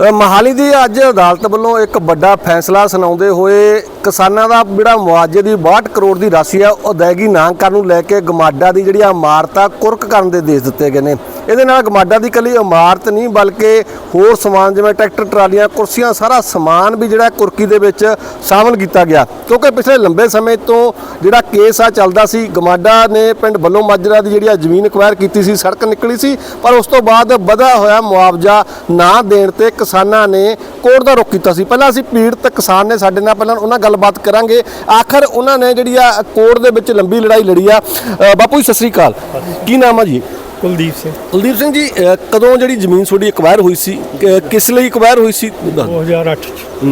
ਅ, ਮਹਾਲੀ ਦੀ ਅੱਜ ਅਦਾਲਤ ਵੱਲੋਂ ਇੱਕ ਵੱਡਾ ਫੈਸਲਾ ਸੁਣਾਉਂਦੇ ਹੋਏ ਕਿਸਾਨਾਂ ਦਾ ਜਿਹੜਾ ਮੁਆਵਜ਼ੇ ਦੀ 62 ਕਰੋੜ ਦੀ ਰਾਸ਼ੀ ਆ, ਉਹ ਅਦਾਇਗੀ ਨਾ ਕਰਨ ਨੂੰ ਲੈ ਕੇ ਗਮਾਡਾ ਦੀ ਜਿਹੜੀ ਇਮਾਰਤ ਆ, ਕੁਰਕ ਕਰਨ ਦੇ ਦੇਸ਼ ਦਿੱਤੇ ਗਏ ਨੇ। ਇਹਦੇ ਨਾਲ ਗਮਾਡਾ ਦੀ ਕੱਲੀ ਇਮਾਰਤ ਨਹੀਂ, ਬਲਕਿ ਹੋਰ ਸਮਾਨ, ਜਿਵੇਂ ਟਰੈਕਟਰ, ਟਰਾਲੀਆਂ, ਕੁਰਸੀਆਂ, ਸਾਰਾ ਸਮਾਨ ਵੀ ਜਿਹੜਾ ਕੁਰਕੀ ਦੇ ਵਿੱਚ ਸ਼ਾਮਲ ਕੀਤਾ ਗਿਆ। ਕਿਉਂਕਿ ਪਿਛਲੇ ਲੰਬੇ ਸਮੇਂ ਤੋਂ ਜਿਹੜਾ ਕੇਸ ਆ, ਚੱਲਦਾ ਸੀ, ਗਮਾਡਾ ਨੇ ਪਿੰਡ ਬੱਲੋ ਮਾਜਰਾ ਦੀ ਜਿਹੜੀ ਆ ਜ਼ਮੀਨ ਅਕਵਾਇਰ ਕੀਤੀ ਸੀ, ਸੜਕ ਨਿਕਲੀ ਸੀ, ਪਰ ਉਸ ਤੋਂ ਬਾਅਦ ਵਧਾ ਹੋਇਆ ਮੁਆਵਜ਼ਾ ਨਾ ਦੇਣ ਤੇ ਕਿਸਾਨਾਂ ਨੇ ਕੋਰਟ ਦਾ ਰੁਖ ਕੀਤਾ ਸੀ। ਪਹਿਲਾਂ ਅਸੀਂ ਪੀੜਤ ਕਿਸਾਨ ਨੇ ਸਾਡੇ ਨਾਲ, ਪਹਿਲਾਂ ਉਹਨਾਂ ਨਾਲ ਗੱਲਬਾਤ ਕਰਾਂਗੇ। ਆਖਰ ਉਹਨਾਂ ਨੇ ਜਿਹੜੀ ਆ ਕੋਰਟ ਦੇ ਵਿੱਚ ਲੰਬੀ ਲੜਾਈ ਲੜੀ ਆ। ਅ, ਬਾਪੂ ਜੀ ਸਤਿ ਸ੍ਰੀ ਅਕਾਲ। ਕੀ ਨਾਮ ਆ ਜੀ? ਕੁਲਦੀਪ ਸਿੰਘ। ਕੁਲਦੀਪ ਸਿੰਘ ਜੀ ਅ, ਕਦੋਂ ਜਿਹੜੀ ਜ਼ਮੀਨ ਤੁਹਾਡੀ ਅਕਵਾਇਰ ਹੋਈ ਸੀ? ਕ- ਕਿਸ ਲਈ ਅਕਵਾਇਰ ਹੋਈ ਸੀ? 2008 ਚ।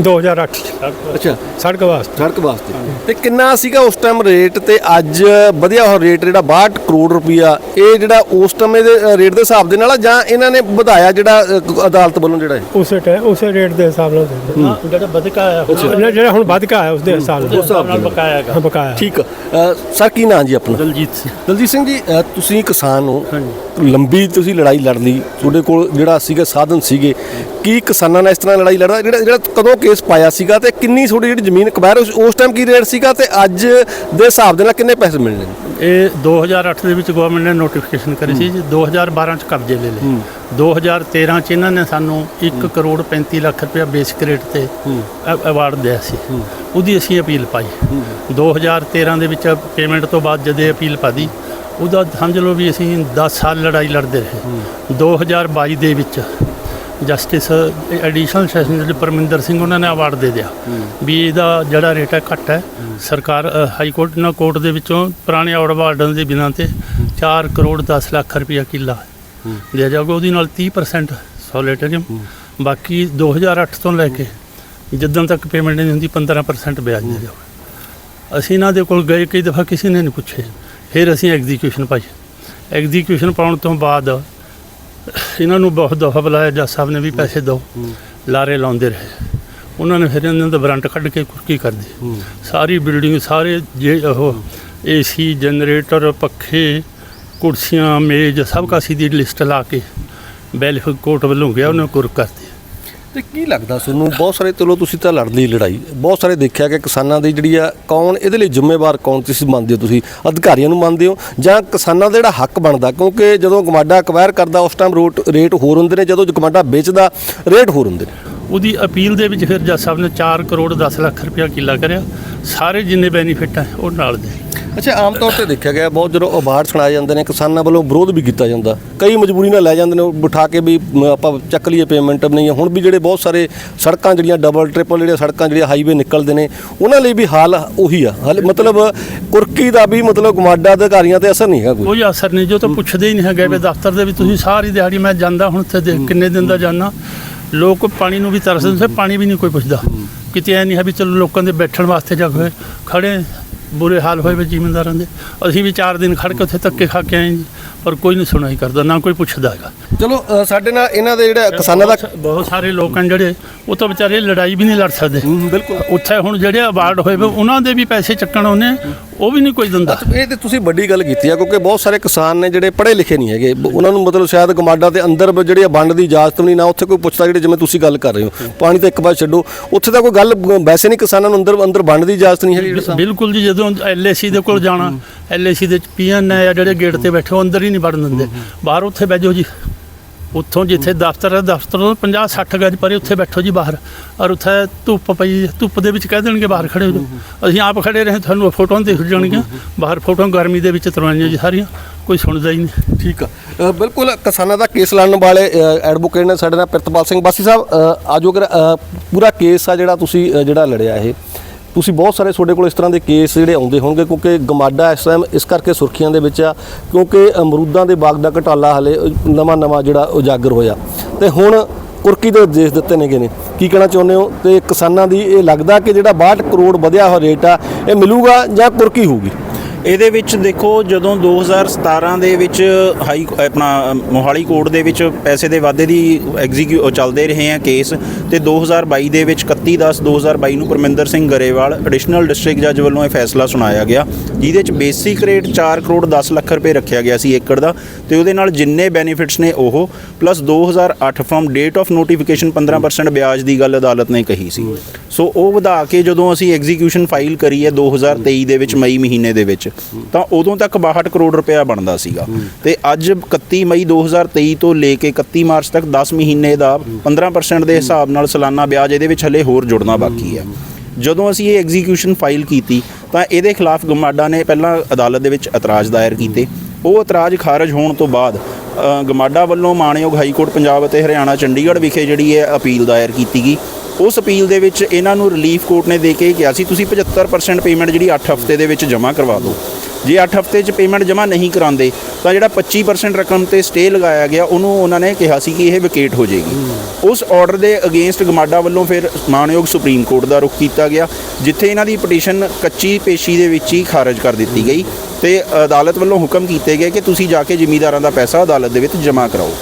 2008 ਚ। ਅੱਛਾ। ਸੜਕ ਵਾਸਤੇ। ਸੜਕ ਵਾਸਤੇ। ਤੇ ਕਿੰਨਾ ਸੀਗਾ ਉਸ ਟਾਈਮ ਰੇਟ ਤੇ ਅੱਜ ਵਧਿਆ ਹੋਇਆ ਰੇਟ ਜਿਹੜਾ 62 ਕਰੋੜ ਰੁਪਈਆ ਇਹ ਜਿਹੜਾ ਉਸ ਟਾਈਮ ਦੇ ਰੇਟ ਦੇ ਹਿਸਾਬ ਦੇ ਨਾਲ ਜਾਂ ਇਹਨਾਂ ਨੇ ਵਧਾਇਆ ਜਿਹੜਾ ਅ, ਅਦਾਲਤ ਵੱਲੋਂ ਜਿਹੜਾ ਹੈ ਉਸੇ ਟਾਈਮ ਉਸੇ ਰੇਟ ਦੇ ਹਿਸਾਬ ਨਾਲ ਦਿੰਦੇ। ਜਿਹੜਾ ਵਧਕਾ ਆਇਆ ਨਾ ਜਿਹੜਾ ਹੁਣ ਵੱਧ ਕੇ ਆਇਆ ਉਸ ਦੇ ਹਿਸਾਬ ਨਾਲ। ਹਿਸਾਬ ਨਾਲ। ਬਕਾਇਆ ਹੈਗਾ। ਹਾਂ ਬਕਾਇਆ। ਠੀਕ ਆ। ਅ, ਸਰ ਕੀ ਨਾਂ ਜੀ ਆਪਣਾ? ਦਲਜੀਤ ਸਿੰਘ। ਦਲਜੀਤ ਸਿੰਘ ਜੀ ਅ, ਤੁਸੀਂ ਕਿਸਾਨ ਹੋ। ਲੰਬੀ ਤੁਸੀਂ ਲੜਾਈ ਲੜ ਲਈ। ਤੁਹਾਡੇ ਕੋਲ ਜਿਹੜਾ ਸੀਗਾ ਸਾਧਨ ਸੀਗੇ। ਕੀ ਕਿਸਾਨਾਂ ਨਾਲ ਇਸ ਤਰ੍ਹਾਂ ਲੜਾਈ ਲੜਦਾ? ਜਿਹੜਾ ਜਿਹੜਾ ਕਦੋਂ ਕੇਸ ਪਾਇਆ ਸੀਗਾ ਤੇ ਕਿੰਨੀ ਤੁਹਾਡੀ ਜਿਹੜੀ ਜ਼ਮੀਨ ਅਕਵਾਇਰ ਉਸ- ਟਾਈਮ ਕੀ ਰੇਟ ਸੀਗਾ ਤੇ ਅੱਜ ਦੇ ਹਿਸਾਬ ਦੇ ਨਾਲ ਕਿੰਨੇ ਪੈਸੇ ਮਿਲਣੇ ਇਹ 2008 ਦੇ ਵਿੱਚ ਗਵਰਨਮੈਂਟ ਨੇ ਨੋਟੀਫਿਕੇਸ਼ਨ ਕਰੀ ਸੀ ਜੀ। 2012 ਚ ਕਬਜ਼ੇ ਲੈ ਲਏ। 2013 ਚ ਇਹਨਾਂ ਨੇ ਸਾਨੂੰ 1 ਕਰੋੜ 35 ਲੱਖ ਰੁਪਇਆ ਬੇਸਿਕ ਰੇਟ ਤੇ ਅਵਾਰਡ ਦਿਆ ਸੀ। ਉਹਦੀ ਅਸੀਂ ਅਪੀਲ ਪਾਈ। 2013 ਦੇ ਵਿੱਚ ਪੇਮੈਂਟ ਤੋਂ ਬਾਅਦ ਜਦੇ ਅਪੀਲ ਪਾਦੀ ਉਹਦਾ ਸਮਝ ਲਓ ਵੀ ਅਸੀਂ 10 ਸਾਲ ਲੜਾਈ ਲੜਦੇ ਰਹੇ। 2022 ਦੇ ਵਿੱਚ ਜਸਟਿਸ ਐਡੀਸ਼ਨਲ ਸੈਸ਼ਨ ਜਿਹੜੇ ਪਰਮਿੰਦਰ ਸਿੰਘ ਉਹਨਾਂ ਨੇ ਅਵਾਰਡ ਦੇ ਦਿਆ। ਵੀ ਇਹਦਾ ਜਿਹੜਾ ਰੇਟ ਹੈ ਘੱਟ ਹੈ। ਸਰਕਾਰ ਹਾਈ ਕੋਰਟ ਨਾਲ ਕੋਰਟ ਦੇ ਵਿੱਚੋਂ ਪੁਰਾਣੇ ਅਵਾਰਡਾਂ ਦੇ ਬਿਨਾਂ ਤੇ 4 ਕਰੋੜ 10 ਲੱਖ ਰੁਪਇਆ ਕਿੱਲਾ ਦਿਆ ਜਾਊਗਾ ਉਹਦੇ ਨਾਲ 30% ਸੋਲਿਟਰੀਅਮ ਬਾਕੀ 2008 ਤੋਂ ਲੈ ਕੇ ਜਦੋਂ ਤੱਕ ਪੇਮੈਂਟ ਨਹੀਂ ਹੁੰਦੀ 15% ਵਿਆਜ ਦੇ ਜਾਊਗਾ ਅਸੀਂ ਇਹਨਾਂ ਦੇ ਕੋਲ ਗਏ ਕਈ ਦਫਾ ਕਿਸੇ ਨੇ ਨਹੀਂ ਪੁੱਛੇ। ਫਿਰ ਅਸੀਂ ਐਗਜ਼ੀਕਿਊਸ਼ਨ ਪਾਈ। ਐਗਜ਼ੀਕਿਊਸ਼ਨ ਪਾਉਣ ਤੋਂ ਬਾਅਦ ਇਹਨਾਂ ਨੂੰ ਬਹੁਤ ਦਫਾ ਬੁਲਾਇਆ ਜੱਜ ਸਾਹਿਬ ਨੇ ਵੀ ਪੈਸੇ ਦਿਓ ਲਾਰੇ ਲਾਉਂਦੇ ਰਹੇ। ਉਹਨਾਂ ਨੇ ਫਿਰ ਇਹਨਾਂ ਦਾ ਵਾਰੰਟ ਕੱਢ ਕੇ ਕੁਰਕੀ ਕਰ ਦਿੱਤੀ ਸਾਰੀ ਬਿਲਡਿੰਗ ਸਾਰੇ ਜੇ ਉਹ ਏਸੀ ਜਨਰੇਟਰ ਪੱਖੇ ਕੁਰਸੀਆਂ ਮੇਜ਼ ਸਭ ਕਾਸੀ ਦੀ ਲਿਸਟ ਲਾ ਕੇ ਬੈਲਫ ਕੋਰਟ ਵੱਲੋਂ ਗਿਆ ਉਹਨੇ ਕੁਰਕ ਕਰਤੀ। ਤੇ ਕੀ ਲੱਗਦਾ ਤੁਹਾਨੂੰ ਬਹੁਤ ਸਾਰੇ ਚਲੋ ਤੁਸੀਂ ਤਾਂ ਲੜ ਲਈ ਲੜਾਈ, ਬਹੁਤ ਸਾਰੇ ਦੇਖਿਆ ਕਿ ਕਿਸਾਨਾਂ ਦੀ ਜਿਹੜੀ ਆ ਕੌਣ, ਇਹਦੇ ਲਈ ਜ਼ਿੰਮੇਵਾਰ ਕੌਣ ਤੁਸੀਂ ਮੰਨਦੇ ਹੋ ਤੁਸੀਂ? ਅਧਿਕਾਰੀਆਂ ਨੂੰ ਮੰਨਦੇ ਹੋ ਜਾਂ ਕਿਸਾਨਾਂ ਦਾ ਜਿਹੜਾ ਹੱਕ ਬਣਦਾ? ਕਿਉਂਕਿ ਜਦੋਂ ਗਮਾਡਾ ਅਕਵਾਇਰ ਕਰਦਾ, ਉਸ ਟਾਈਮ ਰੋਟ, ਰੇਟ ਹੋਰ ਹੁੰਦੇ ਨੇ, ਜਦੋਂ ਗਮਾਡਾ ਵੇਚਦਾ, ਰੇਟ ਹੋਰ ਹੁੰਦੇ ਨੇ। ਉਹਦੀ ਅਪੀਲ ਦੇ ਵਿੱਚ ਫਿਰ ਜੱਜ ਸਾਹਿਬ ਨੇ 4 ਕਰੋੜ 10 ਲੱਖ ਰੁਪਇਆ ਕਿੱਲਾ ਕਰਿਆ। ਸਾਰੇ ਜਿੰਨੇ ਬੈਨੀਫਿਟ ਹੈ ਉਹ ਨਾਲ ਦੇ। ਅੱਛਾ ਆਮ ਤੌਰ ਤੇ ਦੇਖਿਆ ਗਿਆ ਬਹੁਤ ਜਦੋਂ ਅਵਾਰਡ ਸੁਣਾਏ ਜਾਂਦੇ ਨੇ ਕਿਸਾਨਾਂ ਵੱਲੋਂ ਵਿਰੋਧ ਵੀ ਕੀਤਾ ਜਾਂਦਾ। ਕਈ ਮਜਬੂਰੀ ਨਾਲ ਲੈ ਜਾਂਦੇ ਨੇ ਉਹ ਬਿਠਾ ਕੇ ਵੀ ਮ, ਆਪਾਂ ਚੱਕ ਲਈਏ ਪੇਮੈਂਟ ਨਹੀਂ। ਹੁਣ ਵੀ ਜਿਹੜੇ ਬਹੁਤ ਸਾਰੇ ਸੜਕਾਂ ਜਿਹੜੀਆਂ ਡਬਲ ਟ੍ਰਿਪਲ ਜਿਹੜੀਆਂ ਸੜਕਾਂ ਜਿਹੜੀਆਂ ਹਾਈਵੇ ਨਿਕਲਦੇ ਨੇ ਉਹਨਾਂ ਲਈ ਵੀ ਹਾਲ ਉਹੀ ਆ। ਹਾਲੇ ਮਤਲਬ ਕੁਰਕੀ ਦਾ ਵੀ ਮਤਲਬ ਗਮਾਡਾ ਅਧਿਕਾਰੀਆਂ ਤੇ ਅਸਰ ਨਹੀਂ ਹੈਗਾ ਕੋਈ। ਕੋਈ ਅਸਰ ਨਹੀਂ ਜੋ ਤਾਂ ਪੁੱਛਦੇ ਹੀ ਨਹੀਂ ਹੈਗੇ ਵੀ ਦਫ਼ਤਰ ਦੇ ਵਿੱਚ ਤੁਸੀਂ ਸਾਰੀ ਦਿਹਾੜੀ ਮੈਂ ਜਾਂਦਾ ਹੁਣ ਤੇ ਦੇਖ ਕਿੰਨੇ ਦਿਨ ਦਾ ਜਾਣਾ ਲੋਕ ਪਾਣੀ ਨੂੰ ਵੀ ਤਰਸਦੇ ਨੇ ਪਾਣੀ ਵੀ ਨਹੀਂ ਕੋਈ ਪੁੱਛਦਾ। ਕਿਤੇ ਐ ਨਹੀਂ ਹੈ ਵੀ ਚਲੋ ਲੋਕਾਂ ਦੇ ਬੈਠਣ ਵਾਸਤੇ ਜਾ ਕੇ ਖੜੇ ਬੁਰੇ ਹਾਲ ਹੋਏ ਵੇ ਜ਼ਿਮੀਂਦਾਰਾਂ ਦੇ। ਅਸੀਂ ਵੀ 4 ਦਿਨ ਖੜ ਕੇ ਉੱਥੇ ਧੱਕੇ ਖਾ ਕੇ ਆਏ ਜੀ। ਪਰ ਕੋਈ ਨਹੀਂ ਸੁਣਾਈ ਕਰਦਾ ਨਾ ਕੋਈ ਪੁੱਛਦਾ ਹੈਗਾ। ਚਲੋ ਅ, ਸਾਡੇ ਨਾਲ ਇਹਨਾਂ ਦੇ ਜਿਹੜਾ ਕਿਸਾਨਾਂ ਦਾ ਬਹੁਤ- ਸਾਰੇ ਲੋਕ ਹਨ ਜਿਹੜੇ ਉਹ ਤਾਂ ਵਿਚਾਰੇ ਲੜਾਈ ਵੀ ਨਹੀਂ ਲੜ ਸਕਦੇ। ਬਿਲਕੁਲ। ਉੱਥੇ ਹੁਣ ਜਿਹੜੇ ਅਵਾਰਡ ਹੋਏ ਵੇ ਉਹਨਾਂ ਦੇ ਵੀ ਪੈਸੇ ਚੱਕਣ ਉਹਨੇ ਉਹ ਵੀ ਨਹੀਂ ਕੋਈ ਦਿੰਦਾ। ਇਹ ਤੇ ਤੁਸੀਂ ਵੱਡੀ ਗੱਲ ਕੀਤੀ ਆ ਕਿਉਂਕਿ ਬਹੁਤ ਸਾਰੇ ਕਿਸਾਨ ਨੇ ਜਿਹੜੇ ਪੜ੍ਹੇ ਲਿਖੇ ਨਹੀਂ ਹੈਗੇ। ਬ- ਉਹਨਾਂ ਨੂੰ ਮਤਲਬ ਸ਼ਾਇਦ ਗਮਾਡਾ ਦੇ ਅੰਦਰ ਬ- ਜਿਹੜੀ ਆ ਵੰਡ ਦੀ ਇਜਾਜ਼ਤ ਵੀ ਨਹੀਂ ਨਾ ਉੱਥੇ ਕੋਈ ਪੁੱਛਦਾ ਜਿਹੜੇ ਜਿਵੇਂ ਤੁਸੀਂ ਗੱਲ ਕਰ ਰਹੇ ਹੋ। ਪਾਣੀ ਤਾਂ ਇੱਕ ਵਾਰ ਛੱਡੋ। ਉੱਥੇ ਤਾਂ ਕੋਈ ਗੱਲ ਵੈਸੇ ਨਹੀਂ ਕਿਸਾਨਾਂ ਨੂੰ ਅੰਦਰ ਅੰਦਰ ਵੰਡ ਦੀ ਇਜਾਜ਼ਤ ਨਹੀਂ ਹੈਗੀ। ਬਿਲਕੁਲ ਜੀ ਜਦੋਂ ਐਲਏਸੀ ਦੇ ਕੋਲ ਜਾਣਾ ਐਲਏਸੀ ਦੇ ਪੀਐਨ ਹੈ ਜਿਹੜੇ ਗੇਟ ਤੇ ਬੈਠੇ ਉਹ ਅੰਦਰ ਹੀ ਨਹੀਂ ਵੜਨ ਦਿੰਦੇ। ਬਾਹਰ ਉੱਥੇ ਬੈਜੋ ਜੀ। ਉੱਥੋਂ ਜਿੱਥੇ ਦਫ਼ਤਰ ਹੈ ਦਫ਼ਤਰ ਤੋਂ 50 60 ਗਜ ਪਰੇ ਉੱਥੇ ਬੈਠੋ ਜੀ ਬਾਹਰ। ਔਰ ਉੱਥੇ ਧੁੱਪ ਪਈ ਹੈ, ਧੁੱਪ ਦੇ ਵਿੱਚ ਕਹਿ ਦੇਣਗੇ ਬਾਹਰ ਖੜੇ ਹੋ ਜਾਓ। ਅਸੀਂ ਆਪ ਖੜੇ ਰਹੇ ਤੁਹਾਨੂੰ ਫੋਟੋਆਂ ਦਿਖ ਜਾਣਗੀਆਂ। ਬਾਹਰ ਫੋਟੋਆਂ ਗਰਮੀ ਦੇ ਵਿੱਚ ਤਰਵਾਈਆਂ ਜੀ ਸਾਰੀਆਂ ਕੋਈ ਸੁਣਦਾ ਹੀ ਨਹੀਂ। ਠੀਕ ਆ। ਬਿਲਕੁਲ ਕਿਸਾਨਾਂ ਦਾ ਕੇਸ ਲੜਨ ਵਾਲੇ ਐਡਵੋਕੇਟ ਨੇ ਸਾਡੇ ਨਾਲ ਪ੍ਰਿਤਪਾਲ ਸਿੰਘ ਬਾਸੀ ਸਾਹਿਬ ਆਜੋ ਪੂਰਾ ਕੇਸ ਆ ਜਿਹੜਾ ਤੁਸੀਂ ਜਿਹੜਾ ਲੜਿਆ ਇਹ। ਤੁਸੀਂ ਬਹੁਤ ਸਾਰੇ ਤੁਹਾਡੇ ਕੋਲ ਇਸ ਤਰ੍ਹਾਂ ਦੇ ਕੇਸ ਜਿਹੜੇ ਆਉਂਦੇ ਹੋਣਗੇ, ਕਿਉਂਕਿ ਗਮਾਡਾ ਇਸ ਟਾਈਮ ਇਸ ਕਰਕੇ ਸੁਰਖੀਆਂ ਦੇ ਵਿੱਚ ਆ, ਕਿਉਂਕਿ ਅਮਰੂਦਾਂ ਦੇ ਬਾਗ ਦਾ ਘਟਾਲਾ ਹਲੇ ਨਵਾਂ ਨਵਾਂ ਜਿਹੜਾ ਉਜਾਗਰ ਹੋਇਆ। ਤੇ ਹੁਣ ਕੁਰਕੀ ਦੇ ਉਦੇਸ਼ ਦਿੱਤੇ ਨੇਗੇ ਨੇ। ਕੀ ਕਹਿਣਾ ਚਾਹੁੰਦੇ ਹੋ? ਤੇ ਕਿਸਾਨਾਂ ਦੀ ਇਹ ਲੱਗਦਾ ਕਿ ਜਿਹੜਾ 62 ਕਰੋੜ ਵਧਿਆ ਹੋਇਆ ਰੇਟ ਆ, ਇਹ ਮਿਲੂਗਾ ਜਾਂ ਕੁਰਕੀ ਹੋਊਗੀ? ਇਹਦੇ ਵਿੱਚ ਦੇਖੋ ਜਦੋਂ 2017 ਦੇ ਵਿੱਚ ਹਾਈ ਆਪਣਾ ਮੋਹਾਲੀ ਕੋਰਟ ਦੇ ਵਿੱਚ ਪੈਸੇ ਦੇ ਵਾਧੇ ਦੀ ਐਗਜ਼ੀਕਿਊ ਚੱਲਦੇ ਰਹੇ ਆ ਕੇਸ ਤੇ 2022 ਦੇ ਵਿੱਚ 31 10 2022 ਨੂੰ ਪਰਮਿੰਦਰ ਸਿੰਘ ਗਰੇਵਾਲ ਐਡੀਸ਼ਨਲ ਡਿਸਟ੍ਰਿਕਟ ਜੱਜ ਵੱਲੋਂ ਇਹ ਫੈਸਲਾ ਸੁਣਾਇਆ ਗਿਆ ਜਿਹਦੇ ਵਿੱਚ ਬੇਸਿਕ ਰੇਟ 4 ਕਰੋੜ 10 ਲੱਖ ਰੁਪਏ ਰੱਖਿਆ ਗਿਆ ਸੀ ਏਕੜ ਦਾ ਤੇ ਉਹਦੇ ਨਾਲ ਜਿੰਨੇ ਬੈਨੀਫਿਟਸ ਨੇ ਉਹ plus 2008 from date of notification 15% ਵਿਆਜ ਦੀ ਗੱਲ ਅਦਾਲਤ ਨੇ ਕਹੀ ਸੀ। ਸੋ ਉਹ ਵਧਾ ਕੇ ਜਦੋਂ ਅਸੀਂ ਐਗਜ਼ੀਕਿਊਸ਼ਨ ਫਾਈਲ ਕਰੀ ਹੈ 2023 ਦੇ ਵਿੱਚ ਮਈ ਮਹੀਨੇ ਦੇ ਵਿੱਚ ਤਾਂ ਉਦੋਂ ਤੱਕ 62 ਕਰੋੜ ਰੁਪਇਆ ਬਣਦਾ ਸੀਗਾ। ਤੇ ਅੱਜ 31 ਮਈ 2023 ਤੋਂ ਲੈ ਕੇ 31 ਮਾਰਚ ਤੱਕ 10 ਮਹੀਨੇ ਦਾ 15% ਦੇ ਹਿਸਾਬ ਨਾਲ ਸਾਲਾਨਾ ਵਿਆਜ ਇਹਦੇ ਵਿੱਚ ਹਲੇ ਹੋਰ ਜੁੜਨਾ ਬਾਕੀ ਹੈ। ਜਦੋਂ ਅਸੀਂ ਇਹ ਐਗਜ਼ੀਕਿਊਸ਼ਨ ਫਾਈਲ ਕੀਤੀ ਤਾਂ ਇਹਦੇ ਖਿਲਾਫ ਗਮਾਡਾ ਨੇ ਪਹਿਲਾਂ ਅਦਾਲਤ ਦੇ ਵਿੱਚ ਇਤਰਾਜ਼ ਦਾਇਰ ਕੀਤੇ। ਉਹ ਇਤਰਾਜ਼ ਖਾਰਜ ਹੋਣ ਤੋਂ ਬਾਅਦ ਗਮਾਡਾ ਵੱਲੋਂ ਮਾਣਯੋਗ ਹਾਈ ਕੋਰਟ ਪੰਜਾਬ ਅਤੇ ਹਰਿਆਣਾ ਚੰਡੀਗੜ੍ਹ ਵਿਖੇ ਜਿਹੜੀ ਹੈ ਅਪੀਲ ਦਾਇਰ ਕੀਤੀ ਗਈ। ਉਸ ਅਪੀਲ ਦੇ ਵਿੱਚ ਇਹਨਾਂ ਨੂੰ ਰਿਲੀਫ ਕੋਰਟ ਨੇ ਦੇ ਕੇ ਕਿਹਾ ਸੀ, ਤੁਸੀਂ 75% ਪੇਮੈਂਟ ਜਿਹੜੀ 8 ਹਫ਼ਤੇ ਦੇ ਵਿੱਚ ਜਮ੍ਹਾਂ ਕਰਵਾ ਦਿਓ। ਜੇ 8 ਹਫ਼ਤੇ 'ਚ ਪੇਮੈਂਟ ਜਮ੍ਹਾਂ ਨਹੀਂ ਕਰਾਉਂਦੇ, ਤਾਂ ਜਿਹੜਾ 25% ਰਕਮ ਤੇ ਸਟੇ ਲਗਾਇਆ ਗਿਆ, ਉਹਨੂੰ ਉਹਨਾਂ ਨੇ ਕਿਹਾ ਸੀ ਕਿ ਇਹ ਵਿਕੇਟ ਹੋ ਜਾਏਗੀ। ਉਸ ਆਰਡਰ ਦੇ ਅਗੇਂਸਟ ਗਮਾਡਾ ਵੱਲੋਂ ਫਿਰ ਮਾਣਯੋਗ ਸੁਪਰੀਮ ਕੋਰਟ ਦਾ ਰੁਖ ਕੀਤਾ ਗਿਆ, ਜਿੱਥੇ ਇਹਨਾਂ ਦੀ ਪਟੀਸ਼ਨ ਕੱਚੀ ਪੇਸ਼ੀ ਦੇ ਵਿੱਚ ਹੀ ਖਾਰਜ ਕਰ ਦਿੱਤੀ ਗਈ ਤੇ ਅਦਾਲਤ ਵੱਲੋਂ ਹੁਕਮ ਕੀਤੇ ਗਏ ਕਿ ਤੁਸੀਂ ਜਾ ਕੇ ਜ਼ਿਮੀਦਾਰਾਂ ਦਾ ਪੈਸਾ ਅਦਾਲਤ ਦੇ ਵਿੱਚ ਜਮ੍ਹਾਂ ਕਰਾਓ।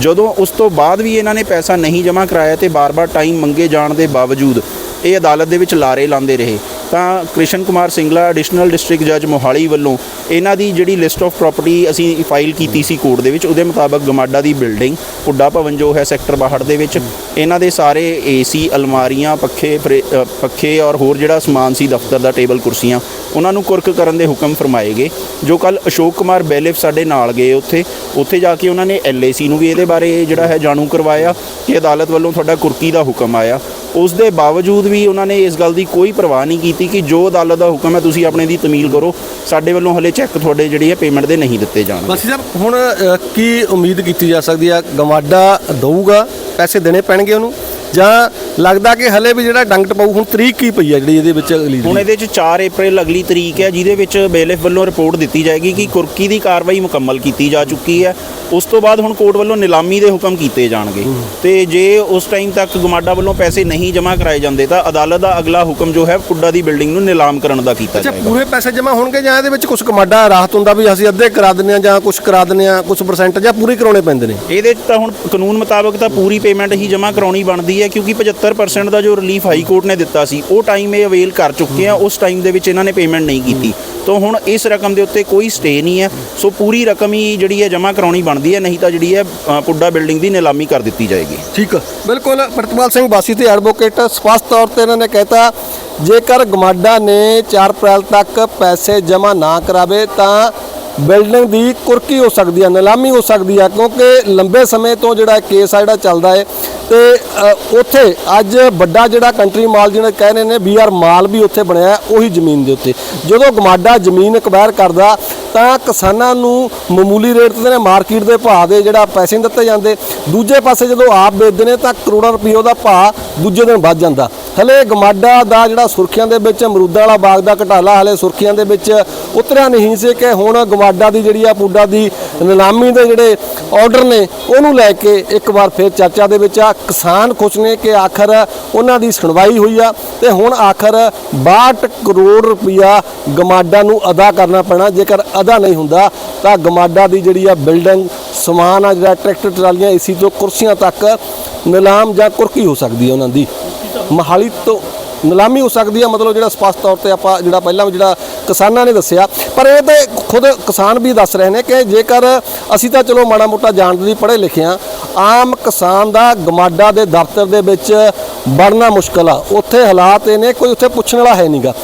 ਜਦੋਂ ਉਸ ਤੋਂ ਬਾਅਦ ਵੀ ਇਹਨਾਂ ਨੇ ਪੈਸਾ ਨਹੀਂ ਜਮ੍ਹਾਂ ਕਰਾਇਆ ਤੇ ਬਾਰ-ਬਾਰ ਟਾਈਮ ਮੰਗੇ ਜਾਣ ਦੇ ਬਾਵਜੂਦ ਇਹ ਅਦਾਲਤ ਦੇ ਵਿੱਚ ਲਾਰੇ ਲਾਉਂਦੇ ਰਹੇ। ਤਾਂ ਕ੍ਰਿਸ਼ਨ ਕੁਮਾਰ ਸਿੰਗਲਾ ਐਡੀਸ਼ਨਲ ਡਿਸਟ੍ਰਿਕਟ ਜੱਜ ਮੋਹਾਲੀ ਵੱਲੋਂ ਇਹਨਾਂ ਦੀ ਜਿਹੜੀ ਲਿਸਟ ਆਫ ਪ੍ਰਾਪਰਟੀ ਅਸੀਂ ਫਾਈਲ ਕੀਤੀ ਸੀ ਕੋਰਟ ਦੇ ਵਿੱਚ, ਉਹਦੇ ਮੁਤਾਬਕ ਗਮਾਡਾ ਦੀ ਬਿਲਡਿੰਗ ਪੁੱਡਾ ਭਵਨ ਜੋ ਹੈ ਸੈਕਟਰ 62 ਦੇ ਵਿੱਚ, ਇਹਨਾਂ ਦੇ ਸਾਰੇ ਏਸੀ ਅਲਮਾਰੀਆਂ, ਪੱਖੇ, ਫਰੇ- ਪੱਖੇ ਔਰ ਹੋਰ ਜਿਹੜਾ ਸਮਾਨ ਸੀ, ਦਫ਼ਤਰ ਦਾ ਟੇਬਲ ਕੁਰਸੀਆਂ, ਉਹਨਾਂ ਨੂੰ ਕੁਰਕ ਕਰਨ ਦੇ ਹੁਕਮ ਫਰਮਾਏ ਗਏ। ਜੋ ਕੱਲ ਅਸ਼ੋਕ ਕੁਮਾਰ ਬੈਲਿਫ ਸਾਡੇ ਨਾਲ ਗਏ ਉੱਥੇ ਉੱਥੇ ਜਾ ਕੇ ਉਹਨਾਂ ਨੇ ਐਲਏਸੀ ਨੂੰ ਵੀ ਇਹਦੇ ਬਾਰੇ ਜਿਹੜਾ ਹੈ ਜਾਣੂ ਕਰਵਾਇਆ ਕਿ ਅਦਾਲਤ ਵੱਲੋਂ ਤੁਹਾਡਾ ਕੁਰਕੀ ਦਾ ਹੁਕਮ ਆਇਆ। ਉਸ ਦੇ ਬਾਵਜੂਦ ਵੀ ਉਹਨਾਂ ਨੇ ਇਸ ਗੱਲ ਦੀ ਕੋਈ ਪਰਵਾਹ ਨਹੀਂ ਕੀਤੀ। ਕਿ ਜੋ ਅਦਾਲਤ ਦਾ ਹੁਕਮ ਹੈ ਤੁਸੀਂ ਆਪਣੇ ਦੀ ਤਮੀਲ ਕਰੋ। ਸਾਡੇ ਵੱਲੋਂ ਹਲੇ ਚੈੱਕ ਤੁਹਾਡੇ ਜਿਹੜੀ ਹੈ ਪੇਮੈਂਟ ਦੇ ਨਹੀਂ ਦਿੱਤੇ ਜਾਣਗੇ। ਬਾਸੀ ਸਾਹਿਬ ਹੁਣ ਅ, ਕੀ ਉਮੀਦ ਕੀਤੀ ਜਾ ਸਕਦੀ ਆ ਗਵਾਡਾ ਦਊਗਾ ਪੈਸੇ ਦੇਣੇ ਪੈਣਗੇ ਉਹਨੂੰ? ਜਾਂ ਲੱਗਦਾ ਕਿ ਹਲੇ ਵੀ ਜਿਹੜਾ ਡੰਗ ਟਪਾਊ ਹੁਣ ਤਰੀਕ ਕੀ ਪਈ ਆ ਜਿਹੜੀ ਇਹਦੇ ਵਿੱਚ ਅਗਲੀ ਹੁਣ ਇਹਦੇ ਚ 4 ਅਪ੍ਰੈਲ ਅਗਲੀ ਤਰੀਕ ਹੈ ਜਿਹਦੇ ਵਿੱਚ ਬੇਲਿਫ ਵੱਲੋਂ ਰਿਪੋਰਟ ਦਿੱਤੀ ਜਾਏਗੀ ਕਿ ਕੁਰਕੀ ਦੀ ਕਾਰਵਾਈ ਮੁਕੰਮਲ ਕੀਤੀ ਜਾ ਚੁੱਕੀ ਹੈ। ਉਸ ਤੋਂ ਬਾਅਦ ਹੁਣ ਕੋਰਟ ਵੱਲੋਂ ਨਿਲਾਮੀ ਦੇ ਹੁਕਮ ਕੀਤੇ ਜਾਣਗੇ। ਤੇ ਜੇ ਉਸ ਟਾਈਮ ਤੱਕ ਗਮਾਡਾ ਵੱਲੋਂ ਪੈਸੇ ਨਹੀਂ ਜਮ੍ਹਾਂ ਕਰਾਏ ਜਾਂਦੇ ਤਾਂ ਅਦਾਲਤ ਦਾ ਅਗਲਾ ਹੁਕਮ ਜੋ ਹੈ ਪੁੱਡਾ ਦੀ ਬਿਲਡਿੰਗ ਨੂੰ ਨਿਲਾਮ ਕਰਨ ਦਾ ਕੀਤਾ ਅੱਛਾ ਜਾਏਗਾ। ਪੂਰੇ ਪੈਸੇ ਜਮ੍ਹਾਂ ਹੋਣਗੇ ਜਾਂ ਇਹਦੇ ਵਿੱਚ ਕੁਝ ਕਮਾਡਾ ਰਾਹਤ ਹੁੰਦਾ ਵੀ ਅਸੀਂ ਅੱਧੇ ਕਰਾ ਦਿੰਨੇ ਆ ਜਾਂ ਕੁਝ ਕਰਾ ਦਿੰਨੇ ਆ ਕੁਝ ਪਰਸੈਂਟ ਜਾਂ ਪੂਰੀ ਕਰਾਉਣੇ ਪੈਂਦੇ ਨੇ? ਇਹਦੇ ਤਾਂ ਹੁਣ ਕਾਨੂੰਨ ਮੁਤਾਬਕ ਤਾਂ ਪੂਰੀ ਪੇਮੈਂਟ ਹੀ ਜਮ੍ਹਾਂ ਕਰਾਉਣੀ ਬਣਦੀ ਹੈ। ਕਿਉਂਕਿ 75% ਦਾ ਜੋ ਰਿਲੀਫ ਹਾਈ ਕੋਰਟ ਨੇ ਦਿੱਤਾ ਸੀ, ਉਹ ਟਾਈਮ ਇਹ ਅਵੇਲ ਕਰ ਚੁੱਕੇ ਆ, ਉਸ ਟਾਈਮ ਦੇ ਵਿੱਚ ਇਹਨਾਂ ਨੇ ਪੇਮੈਂਟ ਨਹੀਂ ਕੀਤੀ। ਤਾਂ ਹੁਣ ਇਸ ਰਕਮ ਦੇ ਉੱਤੇ ਕੋਈ ਸਟੇ ਨਹੀਂ ਹੈ, ਸੋ ਪੂਰੀ ਰਕਮ ਹੀ ਜਿਹੜੀ ਹੈ ਜਮ੍ਹਾਂ ਕਰਾਉਣੀ ਬਣਦੀ ਹੈ, ਨਹੀਂ ਤਾਂ ਜਿਹੜੀ ਹੈ ਪੁੱਡਾ ਬਿਲਡਿੰਗ ਦੀ ਨਿਲਾਮੀ ਕਰ ਦਿੱਤੀ ਜਾਏਗੀ। ਠੀਕ ਬਿਲਕੁਲ, ਪ੍ਰਤਪਾਲ ਸਿੰਘ ਬਾਸੀ ਤੇ ਐਡਵੋਕੇਟ ਸਪਸ਼ਟ ਤੌਰ ਤੇ ਇਹਨਾਂ ਨੇ ਕਹਿਤਾ, ਜੇਕਰ ਗਮਾਡਾ ਨੇ 4 ਅਪ੍ਰੈਲ ਤੱਕ ਪੈਸੇ ਜਮ੍ਹਾਂ ਨਾ ਕਰਾਵੇ, ਤਾਂ ਬਿਲਡਿੰਗ ਦੀ ਕੁਰਕੀ ਹੋ ਸਕਦੀ ਹੈ, ਨਿਲਾਮੀ ਹੋ ਸਕਦੀ ਹੈ, ਕਿਉਂਕਿ ਲੰਬੇ ਸਮੇਂ ਤੋਂ ਜਿਹੜਾ ਕੇਸ ਆ, ਜਿਹੜਾ ਚੱਲਦਾ ਹੈ ਤੇ ਉੱਥੇ ਅੱਜ ਵੱਡਾ ਜਿਹੜਾ ਕੰਟਰੀ ਮਾਲ ਜਿਹੜਾ ਕਹਿ ਰਹੇ ਨੇ ਬੀਆਰ ਮਾਲ ਵੀ ਉੱਥੇ ਬਣਿਆ ਉਹੀ ਜ਼ਮੀਨ ਦੇ ਉੱਤੇ। ਜਦੋਂ ਗਮਾਡਾ ਜ਼ਮੀਨ ਅਕਵਾਇਰ ਕਰਦਾ, ਤਾਂ ਕਿਸਾਨਾਂ ਨੂੰ ਮਾਮੂਲੀ ਰੇਟ ਤੇ ਨੇ ਮਾਰਕੀਟ ਦੇ ਭਾਅ ਦੇ ਜਿਹੜਾ ਪੈਸੇ ਨਹੀਂ ਦਿੱਤੇ ਜਾਂਦੇ। ਦੂਜੇ ਪਾਸੇ ਜਦੋਂ ਆਪ ਵੇਚਦੇ ਨੇ, ਤਾਂ ਕਰੋੜਾਂ ਰੁਪਏ ਉਹਦਾ ਭਾਅ ਦੂਜੇ ਦਿਨ ਵੱਧ ਜਾਂਦਾ। ਹਲੇ ਗਮਾਡਾ ਦਾ ਜਿਹੜਾ ਸੁਰਖੀਆਂ ਦੇ ਵਿੱਚ, ਅਮਰੂਦਾਂ ਵਾਲਾ ਬਾਗ ਦਾ ਘਟਾਲਾ ਹਲੇ ਸੁਰਖੀਆਂ ਦੇ ਵਿੱਚ ਉਤਰਿਆ ਨਹੀਂ ਸੀ ਕਿ ਹੁਣ ਗਮਾਡਾ ਦੀ ਜਿਹੜੀ ਆ, ਪੂਡਾ ਦੀ ਨਿਲਾਮੀ ਦੇ ਜਿਹੜੇ ਆਰਡਰ ਨੇ, ਉਹਨੂੰ ਲੈ ਕੇ ਇੱਕ ਵਾਰ ਫਿਰ ਚਰਚਾ ਦੇ ਵਿੱਚ ਆ। ਕਿਸਾਨ ਖੁਸ਼ ਨੇ ਕਿ ਆਖਰ ਉਹਨਾਂ ਦੀ ਸੁਣਵਾਈ ਹੋਈ ਆ ਤੇ ਹੁਣ ਆਖਰ 62 ਕਰੋੜ ਰੁਪਇਆ ਗਮਾਡਾ ਨੂੰ ਅਦਾ ਕਰਨਾ ਪੈਣਾ। ਜੇਕਰ ਅਦਾ ਨਹੀਂ ਹੁੰਦਾ ਤਾਂ ਗਮਾਡਾ ਦੀ ਜਿਹੜੀ ਆ ਬਿਲਡਿੰਗ, ਸਮਾਨ ਆ ਜਿਹੜਾ ਟਰੈਕਟਰ, ਟਰਾਲੀਆਂ, ਏਸੀ ਤੋਂ ਕੁਰਸੀਆਂ ਤੱਕ ਨਿਲਾਮ ਜਾਂ ਕੁਰਕੀ ਹੋ ਸਕਦੀ ਹੈ ਉਹਨਾਂ ਦੀ। ਮਹਾਲੀ ਤੋਂ ਨਿਲਾਮੀ ਹੋ ਸਕਦੀ ਹੈ ਮਤਲਬ ਜਿਹੜਾ ਸਪਸ਼ਟ ਤੌਰ ਤੇ ਆਪਾਂ ਜਿਹੜਾ ਪਹਿਲਾਂ ਵੀ ਜਿਹੜਾ ਕਿਸਾਨਾਂ ਨੇ ਦੱਸਿਆ। ਪਰ ਇਹ ਤੇ ਖੁਦ ਕਿਸਾਨ ਵੀ ਦੱਸ ਰਹੇ ਨੇ ਕਿ ਜੇਕਰ ਅਸੀਂ ਤਾਂ ਚਲੋ ਮਾੜਾ ਮੋਟਾ ਜਾਣਦੇ ਦੀ ਪੜ੍ਹੇ ਲਿਖੇ ਆ, ਆਮ ਕਿਸਾਨ ਦਾ ਗਮਾਡਾ ਦੇ ਦਫ਼ਤਰ ਦੇ ਵਿੱਚ ਵੜਨਾ ਮੁਸ਼ਕਲ ਆ। ਉੱਥੇ ਹਾਲਾਤ ਇਹ ਨੇ, ਕੋਈ ਉੱਥੇ ਪੁੱਛਣ ਵਾਲਾ ਹੈ ਨਹੀਂਗਾ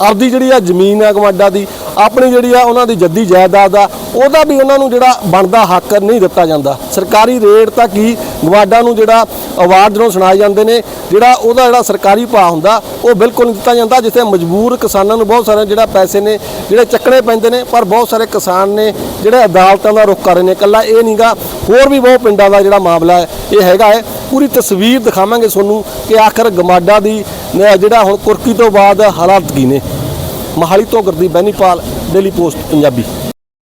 ਆਪਦੀ ਜਿਹੜੀ ਆ ਜ਼ਮੀਨ ਆ ਗਮਾਡਾ ਦੀ, ਆਪਣੀ ਜਿਹੜੀ ਆ ਉਹਨਾਂ ਦੀ ਜੱਦੀ ਜਾਇਦਾਦ ਆ, ਉਹਦਾ ਵੀ ਉਹਨਾਂ ਨੂੰ ਜਿਹੜਾ ਬਣਦਾ ਹੱਕ ਨਹੀਂ ਦਿੱਤਾ ਜਾਂਦਾ। ਸਰਕਾਰੀ ਰੇਟ ਤਾਂ ਕੀ? ਗਮਾਡਾ ਨੂੰ ਜਿਹੜਾ ਅਵਾਰਡ ਜਦੋਂ ਸੁਣਾਏ ਜਾਂਦੇ ਨੇ, ਜਿਹੜਾ ਉਹਦਾ ਜਿਹੜਾ ਸਰਕਾਰੀ ਭਾਅ ਹੁੰਦਾ, ਉਹ ਬਿਲਕੁਲ ਨਹੀਂ ਦਿੱਤਾ ਜਾਂਦਾ, ਜਿੱਥੇ ਮਜਬੂਰ ਕਿਸਾਨਾਂ ਨੂੰ ਬਹੁਤ ਸਾਰੇ ਜਿਹੜਾ ਪੈਸੇ ਨੇ, ਜਿਹੜੇ ਚੱਕਣੇ ਪੈਂਦੇ ਨੇ, ਪਰ ਬਹੁਤ ਸਾਰੇ ਕਿਸਾਨ ਨੇ ਜਿਹੜੇ ਅਦਾਲਤਾਂ ਦਾ ਰੁਖ ਕਰ ਰਹੇ ਨੇ। ਇਕੱਲਾ ਇਹ ਨਹੀਂਗਾ ਹੋਰ ਵੀ ਬਹੁਤ ਪਿੰਡਾਂ ਦਾ ਜਿਹੜਾ ਮਾਮਲਾ ਹੈ, ਇਹ ਹੈਗਾ ਹੈ। ਪੂਰੀ ਤਸਵੀਰ ਦਿਖਾਵਾਂਗੇ ਤੁਹਾਨੂੰ ਕਿ ਆਖਰ ਗਮਾਡਾ ਦੀ ਜਿਹੜਾ ਹੁਣ ਕੁਰਕੀ ਤੋਂ ਬਾਅਦ ਹਾਲਾਤ ਕੀ ਨੇ। ਮਹਾਲੀ ਤੋਂ ਗੁਰਦੀਪ ਬੈਨੀਪਾਲ ਡੇਲੀ ਪੋਸਟ ਪੰਜਾਬੀ।